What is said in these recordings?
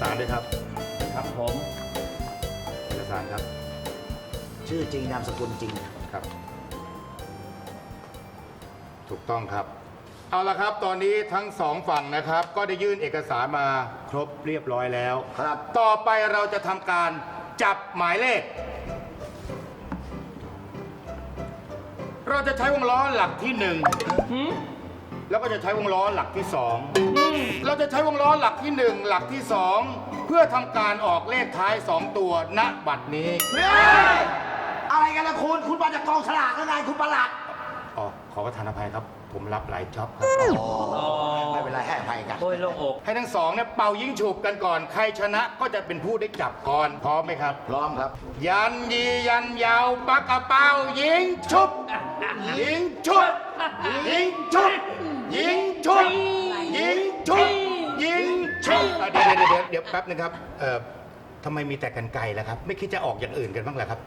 สารด้วยครับ ครับผมเอกสารครับ ชื่อจริงนามสกุลจริง ครับ ถูกต้องครับ เอาละครับ ตอนนี้ทั้งสองฝั่งนะครับ ก็ได้ยื่นเอกสารมาครบเรียบร้อยแล้ว ครับ ต่อไปเราจะทำการจับหมายเลข เราจะใช้วงล้อหลักที่หนึ่ง แล้วก็จะใช้วงล้อหลักที่สอง เราจะใช้วงล้อหลักที่หนึ่งหลักที่สองเพื่อทำการออกเลขท้ายสองตัวณบัตรนี้อะไรกันล่ะคุณ คุณมาจากกองฉลากแล้วไงคุณประหลัด อ๋อขอประทานอภัยครับ ผมรับหลายจ็อบครับ ไม่ โอ้ยโล่งอกให้ทั้งสองเนี่ยเป่ายิงฉุบกันก่อน ใครชนะก็จะเป็นผู้ได้จับก่อน พร้อมไหมครับ พร้อมครับ ยันยียันยาวปักกระเป๋ายิงชุบ ยิงชุบ ยิงชุบ ยิงชุบ ยิงชุบ ยิงชุบอะเดี๋ยวเดี๋ยวเดี๋ยวเดี๋ยวแป๊บนึงครับเอ่อ ทำไมมีแต่กันไกลล่ะครับ ไม่คิดจะออกอย่างอื่นกันบ้างเหรอครับ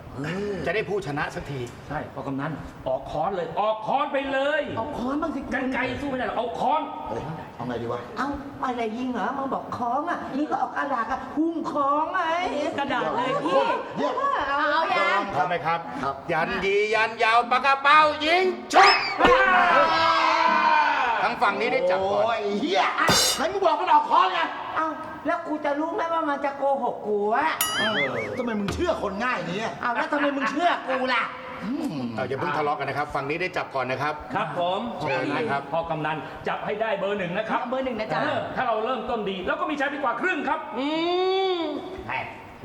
จะได้ผู้ชนะสักทีใช่พอกำนันออกค้อนเลย ออกค้อนไปเลยเอาค้อนบ้างสิกันไกลสู้ไม่ได้หรอกเอาค้อน เฮ้ยเอาไงดีวะ เอาอะไรยิงเหรอมึงบอกคล้องอะ นี่ก็เออกกระดาษอะหุ้มคล้องไงกระดาษเลยพี่เยี่ยม เอาเอาอย่าง พร้อมไหมครับ ครับ ยันยียันยาวปากกระเป๋ายิงชุบ ทั้งฝั่งนี้ได้จับก่อน โอ้ยเฮียอะไหนมึงบอกมันออกคอนไงเอาแล้วกูจะรู้ไหมว่ามันจะโกหกกูอะเออทำไมมึงเชื่อคนง่ายอย่างนี้อะเอาแล้วทำไมมึงเชื่อกูล่ะ เอ่ออย่าเพิ่งทะเลาะกันนะครับ ฝั่งนี้ได้จับก่อนนะครับ ครับผมเชิญนะครับพอกำนันจับให้ได้เบอร์หนึ่งนะครับเบอร์หนึ่งนะจ๊ะเออถ้าเราเริ่มต้นดี แล้วก็มีชัยไปกว่าครึ่งครับ อืมแม่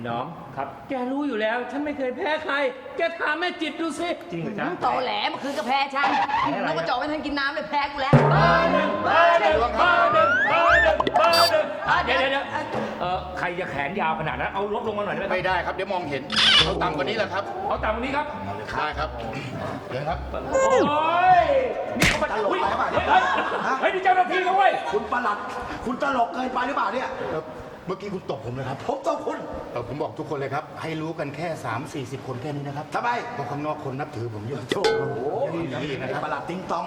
น้องครับ แกรู้อยู่แล้ว ฉันไม่เคยแพ้ใคร แกถามแม่จิตดูสิ จริงเหรอจ๊ะ โตแหลเมื่อคืนก็แพ้ฉันแพ้อะไร นกกระจอกไม่ทันกินน้ำเลยแพ้กูแล้ว เบอร์หนึ่งเบอร์หนึ่งเบอร์หนึ่งเบอร์หนึ่งเบอร์หนึ่งเดี๋ยวเดี๋ยวเดี๋ยวเออใครจะแขนยาวขนาดนั้น เอาลดลงมาหน่อยได้ไหมไม่ได้ครับเดี๋ยวมองเห็นเอาต่ำกว่านี้แหละครับเอาตามวันนี้ครับ ได้ครับเดี๋ยวครับ โอ้ย นี่เขามาตลกไปเปล่าเฮ้ยเฮ้ยเฮ้ยนี่เจ้าหน้าที่เขาเว้ยคุณประหลัด คุณตลกเกินไปหรือเปล่าเนี่ย เอ่อเมื่อกี้คุณตบผมเลยครับ ผมต้องคุณเออผมบอกทุกคนเลยครับ ให้รู้กันแค่ 3 4 0 คนแค่นี้นะครับทำไมเพราะข้างนอกคนนับถือผมเยอะโชคโอ้โหนี่นะไอ้ครับประหลัดติ้งตอง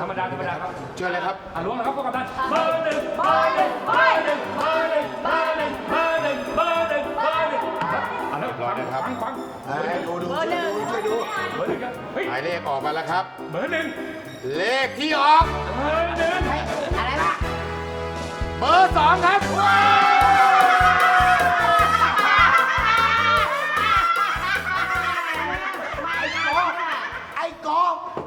ธรรมดาธรรมดาครับเชิญเลยครับ อะล้วงเลยครับพวกกำนันเบอร์หนึ่งเบอร์หนึ่งเบอร์หนึ่งเบอร์หนึ่งเบอร์หนึ่งเบอร์หนึ่งเบอร์หนึ่งเบอร์หนึ่งอะแล้วเรียบร้อยนะครับฟังฟังเฮ้ยดูดูช่วยดูช่วยดูเบอร์หนึ่งครับเฮ้ยหมายเลขออกมาแล้วครับ เบอร์หนึ่งเลขที่ออกเบอร์หนึ่งอะไรล่ะเบอร์สองครับ ไอ้กอไอ้กอ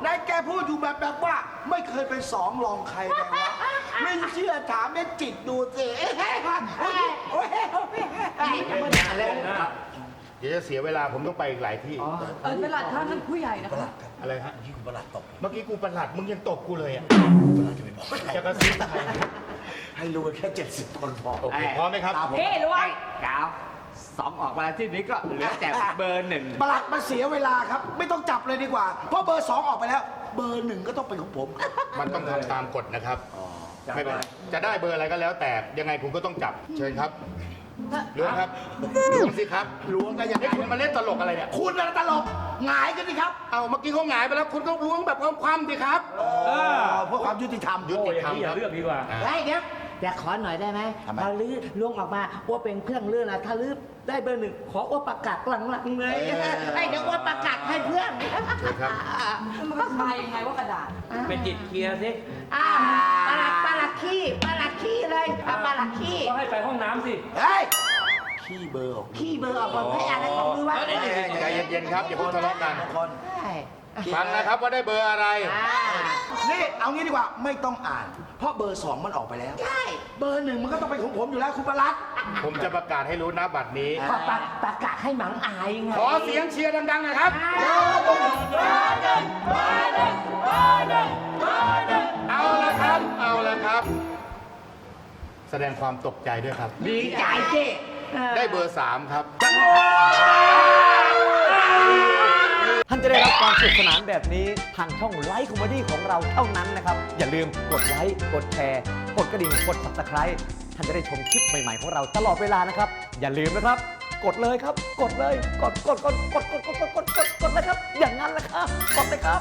นายแกพูดอยู่แบบแบบว่า ไม่เคยเป็นสองรองใครเลยวะไม่เชื่อถามแม่จิตดูสิเอ้ยเฮ้ยเฮ้ยเฮ้ยเฮ้ยเดี๋ยวจะเสียเวลาผมต้องไปอีกหลายที่ เออประหลัดท่านนั่นผู้ใหญ่นะคะ อะไรฮะที่คุณประหลัดตบเมื่อกี้กูประหลัดมึงยังตบกูเลยอะจะกระซิบใคร ให้รู้กันแค่เจ็ดสิบคนพอ โอเคพร้อมไหมครับตามผมเฮ้รู้ว่าดาวสองออกมาที่นี้ก็เหลือแต่เบอร์หนึ่งประหลัดมาเสียเวลาครับ ไม่ต้องจับเลยดีกว่า เพราะเบอร์สองออกไปแล้ว เบอร์หนึ่งก็ต้องเป็นของผม มันต้องทำตามกฎนะครับไม่เป็นไรจะได้เบอร์อะไรก็แล้ว แต่ยังไงผมก็ต้องจับเชิญครับล้วงครับล้วงสิครับล้วงกันยังไงนี่คุณมาเล่นตลกอะไรเนี่ยคุณน่ะตลกหงายกันดิครับเอาเมื่อกี้เขาหงายไปแล้วคุณก็ล้วงแบบคว่ำๆสิครับ เพื่อความยุติธรรมยุโอ้ติยอธรย่ารงนี้อย่ามครับเลือกดีกว่าได้เดี๋ยว อยากขอหน่อยได้ไหมทำไม พอลื้อล้วงออกมาว่าเป็นเครื่องเลื่อนอะถ้าลื้อได้เบอร์หนึ่งขอว่าประกาศหลังๆเลยไอ้เดี๋ยวว่าประกาศให้เพื่อนเชิญครับมันก็ทายยังไงว่ากระดาษเป็นจิตเคลียร์สิอ่าปลาหลักปลาหลักขี้ปลาหลักขี้เลยอะปลาหลักขี้ก็ให้ไปห้องน้ำสิ เฮ้ยขี้เบอร์ออกขี้เบอร์ออกมาให้อะไรของมือวะใจเย็นๆครับอย่าเพิ่งทะเลาะกันคน ใช่ ฟังนะครับว่าได้เบอร์อะไรอ่านี่เอางี้ดีกว่าไม่ต้องอ่าน เพราะเบอร์สองมันออกไปแล้ว ใช่ เบอร์หนึ่งมันก็ต้องเป็นของผมอยู่แล้วคุณประหลัดผมจะประกาศให้รู้นะบัตรนี้ ก็ประประกาศให้หมังอายไงขอเสียงเชียร์ดังๆหนะครับ เอาละครับ เอาละครับ แสดงความตกใจด้วยครับ ดีใจเจ๊ได้เบอร์3ครับท่ สนุกสนานแบบนี้ทางช่องไลฟ์คอมเมดี้ของเราเท่านั้นนะครับ อย่าลืมกดไลค์กดแชร์ กดกระดิ่งกด subscribe ท่านจะได้ชมคลิปใหม่ๆของเราตลอดเวลานะครับ อย่าลืมนะครับ กดเลยครับ กดเลยกดกดกดกดกดกดกดกดกดเลยครับ อย่างนั้นแหละครับกดเลยครับ